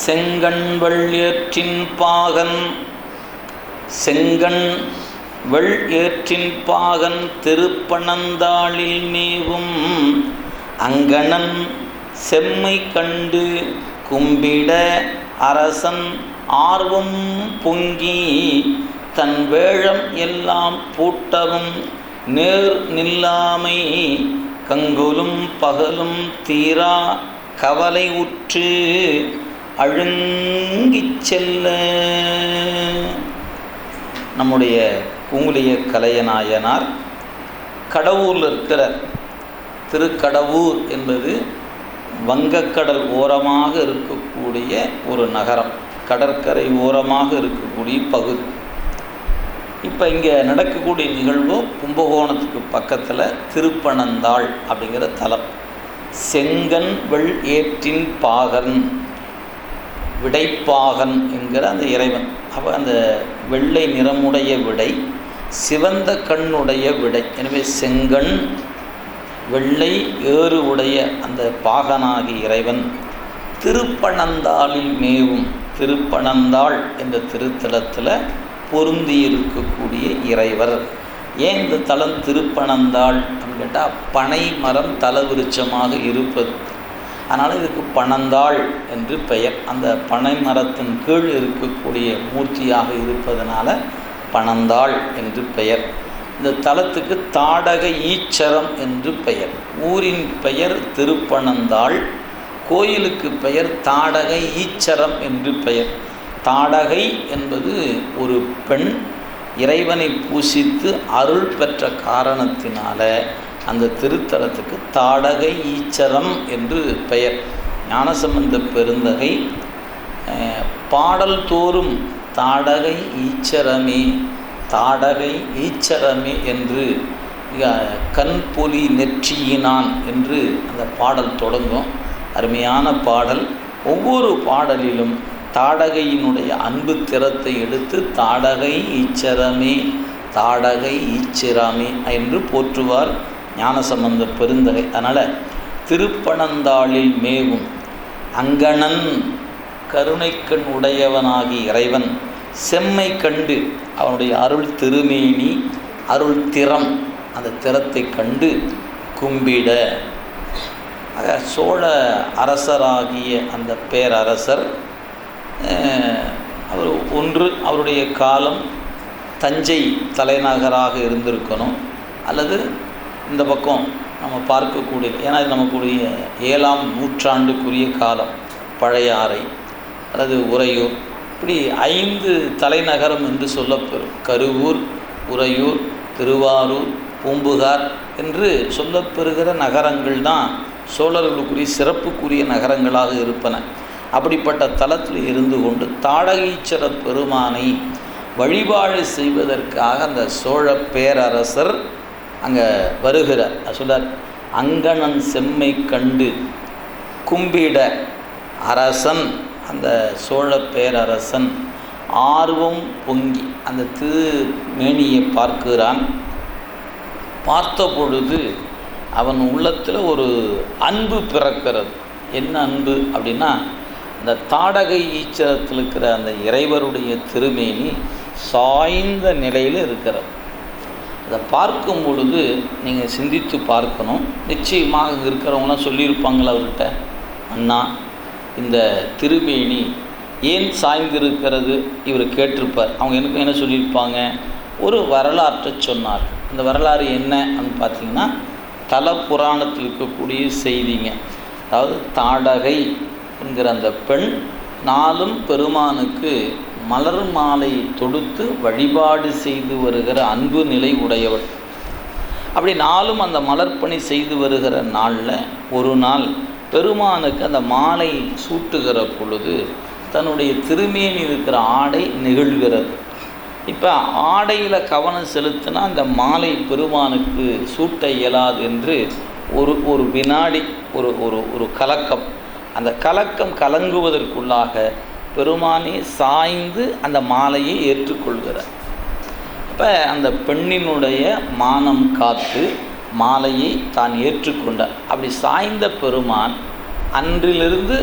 செங்கண் வெள்ளேற்றின் பாகன் செங்கண் வெள் ஏற்றின் பாகன் திருப்பணந்தாளில் மேவும் அங்கணன் செம்மை கண்டு கும்பிட அரசன் ஆர்வம் பொங்கி தன் வேழம் எல்லாம் பூட்டவும் நேர் நில்லாமை கங்குலும் பகலும் தீரா கவலை உற்று அழுங்கிச் செல்ல. நம்முடைய குங்குலிய கலையநாயனார் கடவுரில் இருக்கிற திருக்கடவூர் என்பது வங்கக்கடல் ஓரமாக இருக்கக்கூடிய ஒரு நகரம். கடற்கரை ஓரமாக இருக்கக்கூடிய பகுதி. இப்போ இங்கே நடக்கக்கூடிய நிகழ்வு கும்பகோணத்துக்கு பக்கத்தில் திருப்பனந்தாள் அப்படிங்கிற தலம். செங்கன் வெள் ஏற்றின் பாகன். விடைப்பாகன் என்கிற அந்த இறைவன். அப்போ அந்த வெள்ளை நிறமுடைய விடை சிவந்த கண்ணுடைய விடை. எனவே செங்கண் வெள்ளை ஏறு உடைய அந்த பாகனாகி இறைவன் திருப்பணந்தாளில் மேவும். திருப்பணந்தாள் என்ற திருத்தலத்தில் பொருந்தி இருக்கக்கூடிய இறைவர். ஏன் இந்த தலம் திருப்பணந்தாள் அப்படின்னு கேட்டால் பனை மரம் தலவிருச்சமாக இருப்பது அதனால் இதுக்கு பணந்தாள் என்று பெயர். அந்த பனை மரத்தின் கீழ் இருக்கக்கூடிய மூர்த்தியாக இருப்பதனால பணந்தாள் என்று பெயர். இந்த தலத்துக்கு தாடக ஈச்சரம் என்று பெயர். ஊரின் பெயர் திருப்பணந்தாள் கோயிலுக்கு பெயர் தாடக ஈச்சரம் என்று பெயர். தாடகை என்பது ஒரு பெண் இறைவனை பூசித்து அருள் பெற்ற காரணத்தினால அந்த திருத்தலத்துக்கு தாடகை ஈச்சரம் என்று பெயர். ஞானசம்பந்த பெருந்தகை பாடல் தோறும் தாடகை ஈச்சரமே தாடகை ஈச்சரமே என்று கண்பொலி நெற்றியினான் என்று அந்த பாடல் தொடங்கும். அருமையான பாடல். ஒவ்வொரு பாடலிலும் தாடகையினுடைய அன்பு திறத்தை எடுத்து தாடகை ஈச்சரமே தாடகை ஈச்சிராமே என்று போற்றுவார். ஞானசம்பந்த பெருந்தகை. அதனால் திருப்பணந்தாளில் மேவும் அங்கணன் கருணைக்கண் உடையவனாகி இறைவன் செம்மை கண்டு அவனுடைய அருள் திருமேனி அருள் திறம் அந்த திறத்தை கண்டு கும்பிட. ஆக சோழ அரசராகிய அந்த பேரரசர் அவர் ஒன்று அவருடைய காலம் தஞ்சை தலைநகராக இருந்திருக்கணும் அல்லது இந்த பக்கம் நம்ம பார்க்கக்கூடிய ஏன்னா இது நமக்குரிய ஏழாம் நூற்றாண்டுக்குரிய காலம் பழையாறை அல்லது உறையூர். இப்படி ஐந்து தலைநகரம் என்று சொல்லப்பெறும். கருவூர் உறையூர் திருவாரூர் பூம்புகார் என்று சொல்லப்பெறுகிற நகரங்கள் தான் சோழர்களுக்குரிய சிறப்புக்குரிய நகரங்களாக இருப்பன. அப்படிப்பட்ட தலத்தில் இருந்து கொண்டு தாடகீச்சர பெருமானை வழிபாடு செய்வதற்காக அந்த சோழ பேரரசர் அங்கே வருகிறார் சொல்லார் அங்கணன் செம்மை கண்டு கும்பிட அரசன் அந்த சோழ பேரரசன் ஆர்வம் பொங்கி அந்த திருமேனியை பார்க்கிறான். பார்த்த பொழுது அவன் உள்ளத்தில் ஒரு அன்பு பிறக்கிறது. என்ன அன்பு அப்படின்னா இந்த தாடகை ஈச்சரத்தில் இருக்கிற அந்த இறைவருடைய திருமேனி சாய்ந்த நிலையில் இருக்கிறது அதை பார்க்கும் பொழுது நீங்கள் சிந்தித்து பார்க்கணும். நிச்சயமாக இங்கே இருக்கிறவங்களாம் சொல்லியிருப்பாங்களா அவர்கிட்ட? அண்ணா இந்த திருமேனி ஏன் சாய்ந்திருக்கிறது? இவர் கேட்டிருப்பார். அவங்க எனக்கு என்ன சொல்லியிருப்பாங்க? ஒரு வரலாற்றை சொன்னார். அந்த வரலாறு என்ன அப்படின்னு பார்த்தீங்கன்னா தல புராணத்தில் இருக்கக்கூடிய செய்திங்க. அதாவது தாடகை என்கிற அந்த பெண் நாளும் பெருமானுக்கு மலர் மாலை தொடுத்து வழிபாடு செய்து வருகிற அன்பு நிலை உடையவள் அப்படி நாளும் அந்த மலர்ப்பணி செய்து வருகிற நாளில் ஒரு நாள் பெருமானுக்கு அந்த மாலை சூட்டுகிற பொழுது தன்னுடைய திருமேனி இருக்கிற ஆடை நிகழ்கிறது. இப்போ ஆடையில் கவனம் செலுத்தினா அந்த மாலை பெருமானுக்கு சூட்ட இயலாது என்று ஒரு ஒரு வினாடி ஒரு ஒரு ஒரு கலக்கம். அந்த கலக்கம் கலங்குவதற்குள்ளாக பெருமானே சாய்ந்து அந்த மாலையை ஏற்றுக்கொள்கிறார். அப்போ அந்த பெண்ணினுடைய மானம் காத்து மாலையை தான் ஏற்றுக்கொண்டார். அப்படி சாய்ந்த பெருமான் அன்றிலிருந்து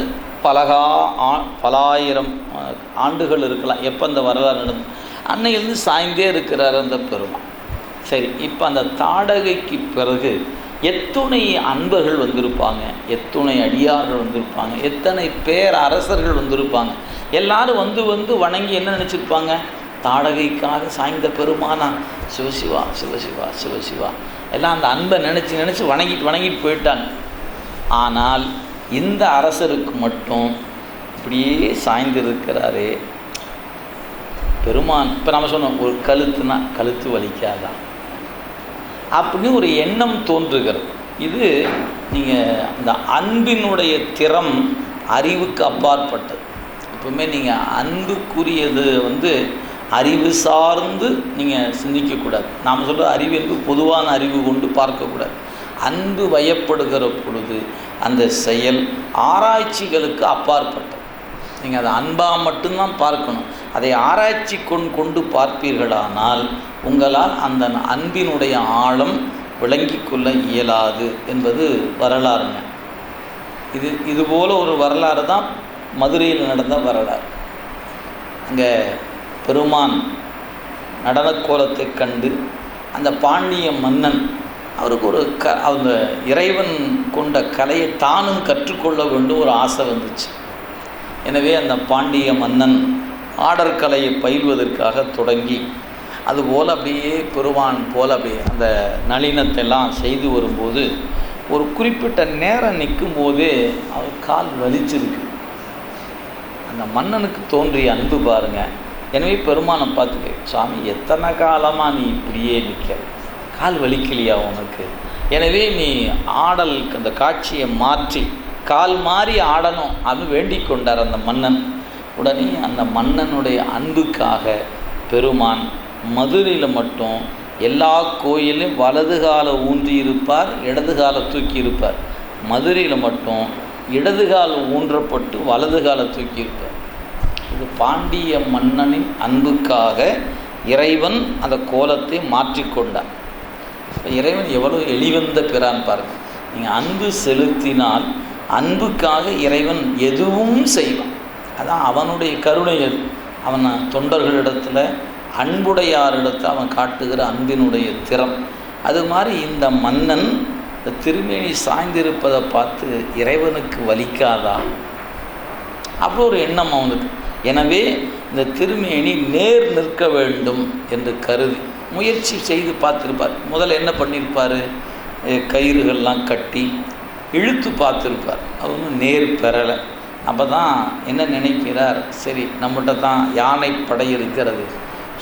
பலகா ஆ பலாயிரம் ஆண்டுகள் இருக்கலாம். எப்போ அந்த வரலாறு நடந்து அன்னையிலிருந்து சாய்ந்தே இருக்கிறார் அந்த பெருமான். சரி இப்போ அந்த தாடகைக்கு பிறகு எத்துணை அன்பர்கள் வந்திருப்பாங்க எத்துணை அடியார்கள் வந்திருப்பாங்க எத்தனை பேர் அரசர்கள் வந்திருப்பாங்க. எல்லாரும் வந்து வந்து வணங்கி என்ன நினச்சிருப்பாங்க? தாடகைக்காக சாய்ந்த பெருமானா சிவசிவா சிவசிவா சிவசிவா. எல்லாம் அந்த அன்பை நினச்சி நினச்சி வணங்கிட்டு வணங்கிட்டு போயிட்டாங்க. ஆனால் இந்த அரசருக்கு மட்டும் இப்படியே சாய்ந்திருக்கிறாரே. பெருமான் இப்போ நம்ம சொன்னோம் ஒரு கழுத்துனா கழுத்து வலிக்காதான் அப்படின்னு ஒரு எண்ணம் தோன்றுகிறது. இது நீங்கள் அந்த அன்பினுடைய திறம் அறிவுக்கு அப்பாற்பட்டது. எப்பவுமே நீங்கள் அன்புக்குரியது வந்து அறிவு சார்ந்து நீங்கள் சிந்திக்கக்கூடாது. நாம் சொல்கிற அறிவு என்பது பொதுவான அறிவு கொண்டு பார்க்கக்கூடாது. அன்பு வயப்படுகிற பொழுது அந்த செயல் ஆராய்ச்சிகளுக்கு அப்பாற்பட்டது. நீங்கள் அதை அன்பாக மட்டும்தான் பார்க்கணும். அதை ஆராய்ச்சி கொண் கொண்டு பார்ப்பீர்களானால் உங்களால் அந்த அன்பினுடைய ஆழம் விளங்கிக் கொள்ள இயலாது என்பது வரலாறுங்க. இது இதுபோல் ஒரு வரலாறு தான் மதுரையில் நடந்த வரலாறு. அங்கே பெருமான் நடனக்கோலத்தை கண்டு அந்த பாண்டிய மன்னன் அவருக்கு ஒரு க அந்த இறைவன் கொண்ட கலையை தானும் கற்றுக்கொள்ள வேண்டும் ஒரு ஆசை வந்துச்சு. எனவே அந்த பாண்டிய மன்னன் ஆடற்கலையை பயில்வதற்காக தொடங்கி அதுபோல் அப்படியே பெருமான் போல் அப்படியே அந்த நளினத்தை எல்லாம் செய்து வரும்போது ஒரு குறிப்பிட்ட நேரம் நிற்கும் போதே அவர் கால் வலிச்சிருக்கு. அந்த மன்னனுக்கு தோன்றிய அன்பு பாருங்க. எனவே பெருமானை பார்த்துக்க சுவாமி எத்தனை காலமாக நீ இப்படியே நிற்கிற? கால் வலிக்கலையா உனக்கு? எனவே நீ ஆடல் அந்த காட்சியை மாற்றி கால் மாறி ஆடணும் அப்படின்னு வேண்டிக் கொண்டார் அந்த மன்னன். உடனே அந்த மன்னனுடைய அன்புக்காக பெருமான் மதுரையில் மட்டும் எல்லா கோயிலும் வலது காலை ஊன்றி இருப்பார் இடது காலை தூக்கி இருப்பார். மதுரையில் மட்டும் இடது கால் ஊன்றப்பட்டு வலது காலை தூக்கி இருப்பார். இது பாண்டிய மன்னனின் அன்புக்காக இறைவன் அந்த கோலத்தை மாற்றிக்கொண்டார் இப்ப இறைவன் எவ்வளோ எளிவந்த பிறான் பாருங்க. நீங்கள் அன்பு செலுத்தினால் அன்புக்காக இறைவன் எதுவும் செய்வான். அதான் அவனுடைய கருணை அது அவன் தொண்டர்களிடத்தில் அன்புடையாரிடத்தில் அவன் காட்டுகிற அன்பினுடைய திறம். அது மாதிரி இந்த மன்னன் இந்த திருமேனி சாய்ந்திருப்பதை பார்த்து இறைவனுக்கு வலிக்காதா? அப்போ ஒரு எண்ணம் அவனுக்கு. எனவே இந்த திருமேனி நேர் நிற்க வேண்டும் என்று கருதி முயற்சி செய்து பார்த்துருப்பார். முதல்ல என்ன பண்ணியிருப்பார் கயிறுகள்லாம் கட்டி இழுத்து பார்த்துருப்பார். அவனும் நேர் பெறலை. அப்போ தான் என்ன நினைக்கிறார்? சரி நம்மகிட்ட தான் யானைப்படை இருக்கிறது.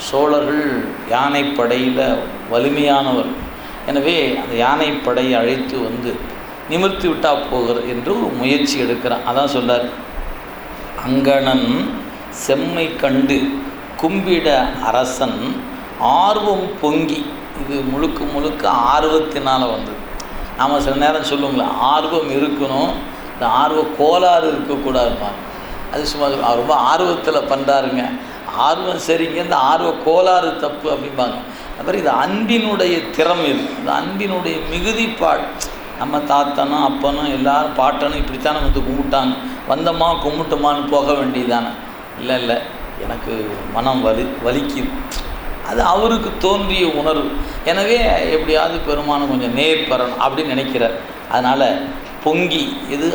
சோழர்கள் யானைப்படையில் வலிமையானவர். எனவே அந்த யானைப்படையை அழைத்து வந்து நிமிர்த்தி விட்டா போகிற என்று ஒரு முயற்சி எடுக்கிறான். அதான் சொல்லார் அங்கணன் செம்மை கண்டு கும்பிட அரசன் ஆர்வம் பொங்கி இது முழுக்க முழுக்க ஆர்வத்தினால் வந்தது. நாம் சில நேரம் சொல்லுவோம்ல ஆர்வம் இருக்கணும் இந்த ஆர்வ கோளாறு இருக்கக்கூடாதுப்பாங்க அது சும்மா அவர் ரொம்ப ஆர்வத்தில் பண்ணுறாருங்க ஆர்வம் சரிங்க இந்த ஆர்வ கோளாறு தப்பு அப்படிம்பாங்க. அப்புறம் இது அன்பினுடைய திறமை இது. இந்த அன்பினுடைய மிகுதிப்பாடு. நம்ம தாத்தனும் அப்பனும் எல்லாரும் பாட்டனும் இப்படித்தான் வந்து கும்பிட்டாங்க. வந்தோமா கும்பிட்டோமான்னு போக வேண்டியதானே இல்லை இல்லை. எனக்கு மனம் வலி வலிக்குது. அது அவருக்கு தோன்றிய உணர்வு. எனவே எப்படியாவது பெருமானம் கொஞ்சம் நேர் பெறணும் அப்படின்னு நினைக்கிறார். அதனால் பொங்கி இது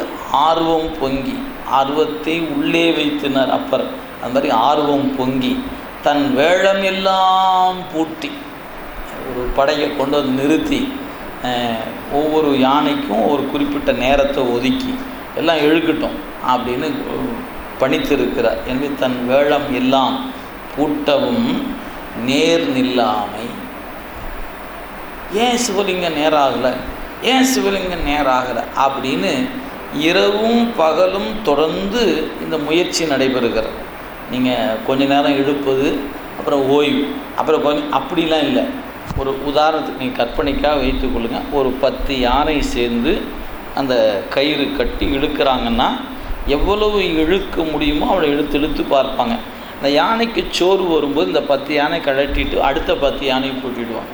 ஆர்வம் பொங்கி. ஆர்வத்தை உள்ளே வைத்தினர் அப்பர். அந்த மாதிரி ஆர்வம் பொங்கி. தன் வேளம் எல்லாம் பூட்டி ஒரு படையை கொண்டு வந்து நிறுத்தி ஒவ்வொரு யானைக்கும் ஒரு குறிப்பிட்ட நேரத்தை ஒதுக்கி எல்லாம் இழுக்கட்டும் அப்படின்னு பணித்திருக்கிறார். எனவே தன் வேளம் எல்லாம் பூட்டவும் நேர் நில்லாமை. ஏன் சிவலிங்கம் நேராகலை? ஏன் சிவலிங்கம் நேராகலை அப்படின்னு இரவும் பகலும் தொடர்ந்து இந்த முயற்சி நடைபெறுகிறது. நீங்கள் கொஞ்ச நேரம் இழுப்பது அப்புறம் ஓய்வு. அப்புறம் கொஞ்சம் அப்படிலாம் இல்லை. ஒரு உதாரணத்துக்கு நீங்கள் கற்பனைக்காக வைத்துக்கொள்ளுங்க ஒரு பத்து யானை சேர்ந்து அந்த கயிறு கட்டி இழுக்கிறாங்கன்னா எவ்வளவு இழுக்க முடியுமோ அவளை இழுத்து இழுத்து பார்ப்பாங்க. அந்த யானைக்கு சோறு வரும்போது இந்த பத்து யானை கழட்டிட்டு அடுத்த பத்து யானையை கூட்டிடுவாங்க.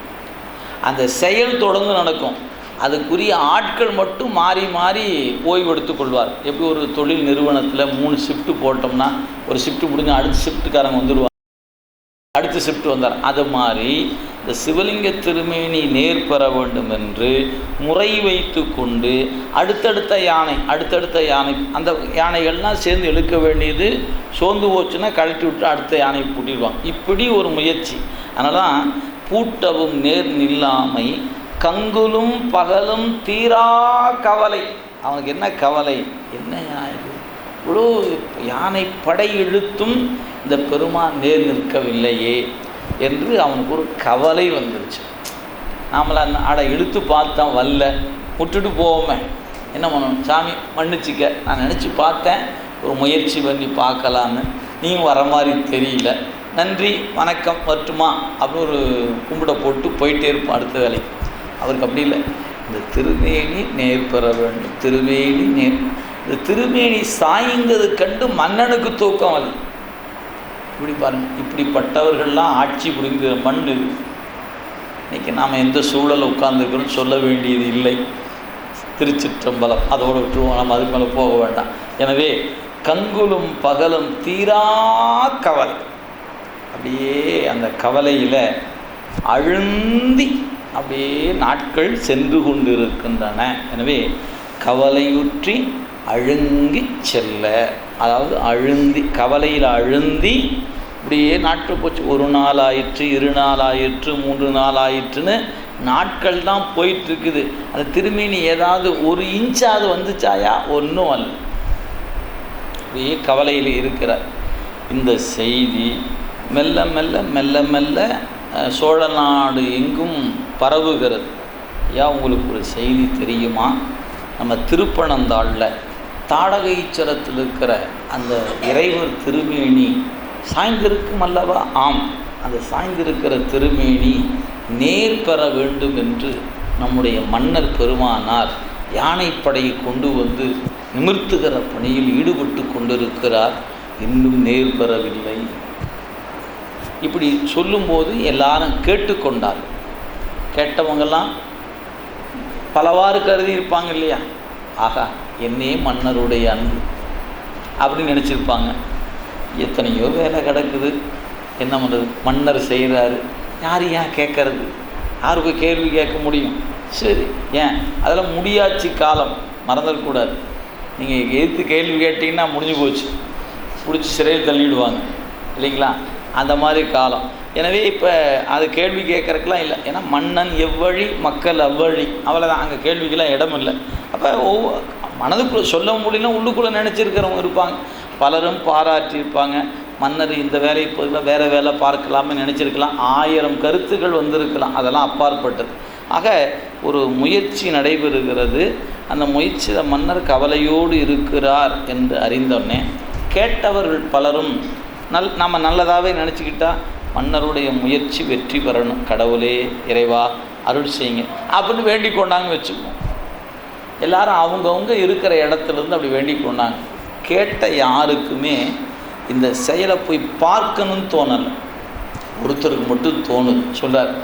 அந்த செயல் தொடர்ந்து நடக்கும். அதுக்குரிய ஆட்கள் மட்டும் மாறி மாறி ஓய்வு எடுத்துக்கொள்வார். எப்படி ஒரு தொழில் நிறுவனத்தில் மூணு ஷிஃப்ட்டு போட்டோம்னா ஒரு ஷிஃப்ட் முடிஞ்சு அடுத்த ஷிஃப்ட்டுக்காரங்க வந்துடுவாங்க அடுத்த ஷிஃப்ட் வந்தார். அது மாதிரி இந்த சிவலிங்க திருமேனி நேர் பெற வேண்டும் என்று முறை வைத்து கொண்டு அடுத்தடுத்த யானை அடுத்தடுத்த யானை அந்த யானைகள்லாம் சேர்ந்து இழுக்க வேண்டியது சோர்ந்து போச்சுன்னா கழட்டி விட்டு அடுத்த யானை பூட்டிடுவான் இப்படி ஒரு முயற்சி. அதனால் தான் பூட்டவும் நேர் நில்லாமை கங்குலும் பகலும் தீரா கவலை. அவனுக்கு என்ன கவலை? என்ன இது? இவ்வளோ யானை படை இழுத்தும் இந்த பெருமான் நேர் நிற்கவில்லையே என்று அவனுக்கு ஒரு கவலை வந்துருச்சு. நாமள அந்த அடை இழுத்து பார்த்தோம் வரல விட்டுட்டு போவோமே. என்ன பண்ணணும்? சாமி மன்னிச்சிக்க. நான் நினச்சி பார்த்தேன். ஒரு முயற்சி பண்ணி பார்க்கலான்னு. நீயும் வர மாதிரி தெரியல. நன்றி வணக்கம் வரட்டுமா? அப்படின்னு ஒரு கும்பிட போட்டு போயிட்டே இருப்போம் அடுத்த வேலைக்கு. அவருக்கு அப்படி இல்லை. இந்த திருமேனி நேர் பெற வேண்டும். திருமேனி நேர். இந்த திருமேனி சாய்ந்தது கண்டு மன்னனுக்கு தூக்கம் அது. இப்படி பாருங்கள் இப்படிப்பட்டவர்கள்லாம் ஆட்சி புரிந்து மண் இது. இன்னைக்கு நாம் எந்த சூழலில் உட்கார்ந்துருக்கிறோம் சொல்ல வேண்டியது இல்லை. திருச்சிற்றம்பலம். அதோடு விட்டுருவோம். நம்ம அதுக்கு மேலே போக வேண்டாம். எனவே கங்குலும் பகலும் தீரா கவலை. அப்படியே அந்த கவலையில் அழுந்தி அப்படியே நாட்கள் சென்று கொண்டிருக்கின்றன. எனவே கவலையுற்றி அழுங்கி செல்ல. அதாவது அழுந்தி கவலையில் அழுந்தி இப்படியே நாட்கள் போச்சு. ஒரு நாள் ஆயிற்று இரு நாள் ஆயிற்று மூன்று நாள் ஆயிற்றுன்னு நாட்கள் தான் போயிட்டுருக்குது. அது திரும்பி நீ ஏதாவது ஒரு இன்ச்சாவது வந்துச்சாயா? ஒன்றும் அல்ல. அப்படியே கவலையில் இருக்கிறார். இந்த செய்தி மெல்ல மெல்ல மெல்ல மெல்ல சோழ நாடு எங்கும் பரவுகிறது. ஐயா உங்களுக்கு ஒரு செய்தி தெரியுமா? நம்ம திருப்பணந்தாளில் தாடக ஈச்சரத்தில் இருக்கிற அந்த இறைவர் திருமேனி சாய்ந்திருக்கும் அல்லவா? ஆம். அந்த சாய்ந்திருக்கிற திருமேனி நேர் பெற வேண்டும் என்று நம்முடைய மன்னர் பெருமானார் யானைப்படையை கொண்டு வந்து நிமிர்த்துகிற பணியில் ஈடுபட்டு கொண்டிருக்கிறார். இன்னும் நேர் பெறவில்லை. இப்படி சொல்லும்போது எல்லாரும் கேட்டுக்கொண்டார் கேட்டவங்கெல்லாம் பலவாறு கருதி இருப்பாங்க இல்லையா? ஆகா என்னே மன்னருடைய அன்பு அப்படின்னு நினச்சிருப்பாங்க. எத்தனையோ வேலை கிடக்குது. என்ன பண்ணுறது மன்னர் செய்கிறாரு யார் ஏன் கேட்கறது யார் போய் கேள்வி கேட்க முடியும்? சரி ஏன்? அதெல்லாம் முடியாச்சு காலம். மறந்துடக்கூடாது நீங்கள் எதிர்த்து கேள்வி கேட்டிங்கன்னா முடிஞ்சு போச்சு. பிடிச்சி சிறையில் தள்ளிவிடுவாங்க இல்லைங்களா? அந்த மாதிரி காலம். எனவே இப்போ அது கேள்வி கேட்கறதுக்கெலாம் இல்லை. ஏன்னா மன்னன் எவ்வழி மக்கள் அவ்வழி. அவ்வளோதான் அங்கே கேள்விக்கெல்லாம் இடம் இல்லை. அப்போ ஒவ்வொரு மனதுக்குள்ளே சொல்ல முடியல உள்ளுக்குள்ளே நினச்சிருக்கிறவங்க இருப்பாங்க. பலரும் பாராட்டியிருப்பாங்க மன்னர் இந்த வேலையை போதில் வேறு வேலை பார்க்கலாம்னு நினச்சிருக்கலாம். ஆயிரம் கருத்துக்கள் வந்திருக்கலாம். அதெல்லாம் அப்பாற்பட்டது. ஆக ஒரு முயற்சி நடைபெறுகிறது. அந்த முயற்சியில் மன்னர் கவலையோடு இருக்கிறார் என்று அறிந்தோடனே கேட்டவர்கள் பலரும் நல் நம்ம நல்லதாகவே நினச்சிக்கிட்டா மன்னருடைய முயற்சி வெற்றி பெறணும். கடவுளே இறைவா அருள் செய்யுங்க. அப்படின்னு வேண்டிக் கொண்டாங்கன்னு வச்சுக்குவோம். எல்லாரும் அவங்கவுங்க இருக்கிற இடத்துலேருந்து அப்படி வேண்டிக் கொண்டாங்க. கேட்ட யாருக்குமே இந்த செயலை போய் பார்க்கணும்னு தோணலை. ஒருத்தருக்கு மட்டும் தோணுது. சொல்கிறார்